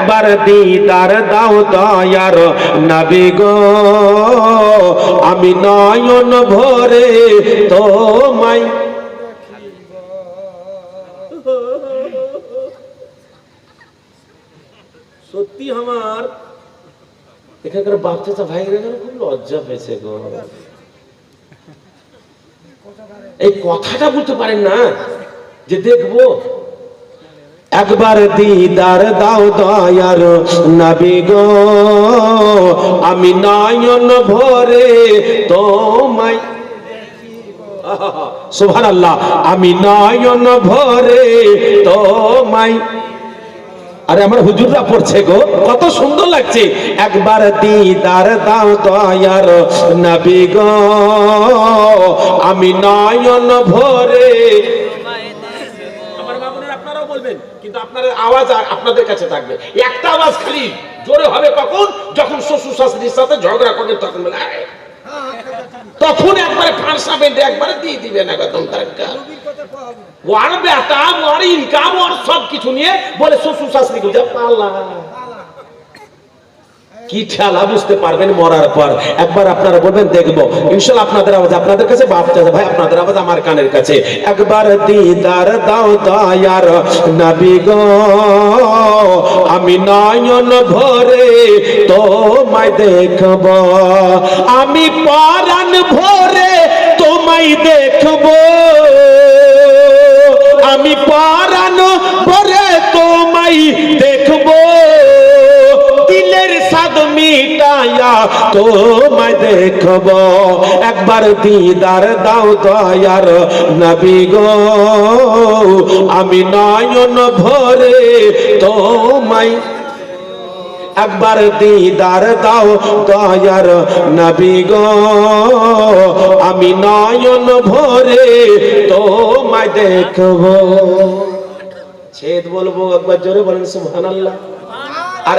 একবার দিদার দাও দয়ার নবী গো। আমি নয়ন ভরে তোমায় সত্যি আমার এখানকার বাপ চাচা যেন খুব লজ্জা পেয়েছে গো। এই কথাটা বলতে পারেন না, যে দেখব একবার দিদার দাও দয়ার নবী গো। আমি নয়ন ভরে তোমায় সুভান আল্লাহ আমি নয়ন ভরে তোমায়। আরে আমার হুজুররা পড়ছে গো, কত সুন্দর লাগছে। একবার দিদার দাও দয়ার নবী গো। আমি নয়ন ভরে বলবেন, কিন্তু আপনার আওয়াজ আপনাদের কাছে থাকবে। একটা আওয়াজ খালি, জোরে হবে কখন? যখন শ্বশুর শাশুড়ির সাথে ঝগড়া করবেন, তখন বলে। তখন একবারে ফাঁসা একবারে দিয়ে দিবেন একদম তার ওর বেটা, ওর ইনকাম ওয়ার সব কিছু নিয়ে বলে, শ্বশুর শাশুড়ি গুজা পাল্লা কি ঠেলা বুঝতে পারবেন মরার পর? একবার আপনারা বলবেন, দেখব। ইনশাল্লাহ আপনাদের আওয়াজ, আপনাদের কাছে বাপ চাচা, ভাই, আপনাদের আওয়াজ আমার কানের কাছে। একবার দিদার দাও দয়ার নবী আমি নয়ন ভরে তোমায় দেখব। আমি পরাণ ভরে তোমায় দেখব। আমি পরাণ ভরে তোমায় দেখব। তোমায় দেখব। একবার দিদার দাও দয়ার নবী গো। আমি নয়ন ভরে তোমায় একবার দিদার দাও দয়ার নবী গো। আমি নয়ন ভরে তোমায় দেখব। ছেদ বলব একবার জোরে বলেন, সুবহানাল্লাহ। আর